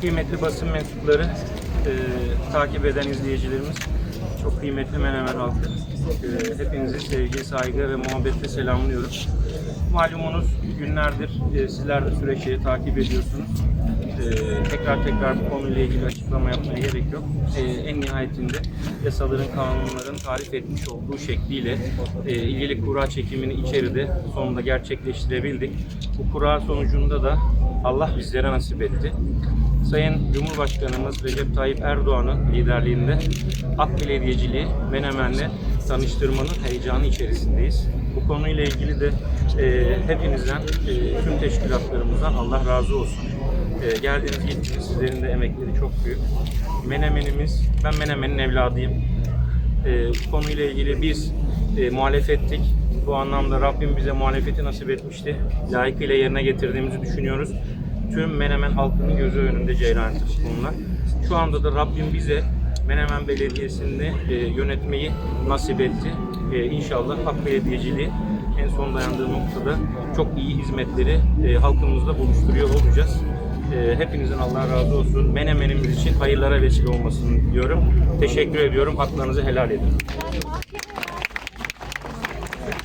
Kıymetli basın mensupları, e, takip eden izleyicilerimiz, çok kıymetli Menemen halkı. E, hepinizi sevgi, saygı ve muhabbetle selamlıyorum. Malumunuz günlerdir e, sizler de süreci takip ediyorsunuz. E, tekrar tekrar bu konuyla ilgili açıklama yapmaya gerek yok. E, en nihayetinde yasaların, kanunların tarif etmiş olduğu şekliyle e, ilgili kura çekimini içeride sonunda gerçekleştirebildik. Bu kura sonucunda da Allah bizlere nasip etti. Sayın Cumhurbaşkanımız Recep Tayyip Erdoğan'ın liderliğinde AK Belediyeciliği Menemen'le tanıştırmanın heyecanı içerisindeyiz. Bu konuyla ilgili de e, hepinizden, e, tüm teşkilatlarımızdan Allah razı olsun. E, geldiniz gittiniz, sizlerin de emekleri çok büyük. Menemenimiz, ben Menemen'in evladıyım. E, bu konuyla ilgili biz e, muhalefettik. Bu anlamda Rabbim bize muhalefeti nasip etmişti. Layıkıyla yerine getirdiğimizi düşünüyoruz. Tüm Menemen halkının gözü önünde Ceylan konular. Şu anda da Rabbim bize Menemen Belediyesi'ni e, yönetmeyi nasip etti. E, inşallah Hak Belediyeciliği en son dayandığı noktada çok iyi hizmetleri e, halkımızla buluşturuyor olacağız. E, hepinizin Allah razı olsun. Menemenimiz için hayırlara vesile olmasını diliyorum. Teşekkür ediyorum. Haklarınızı helal edin.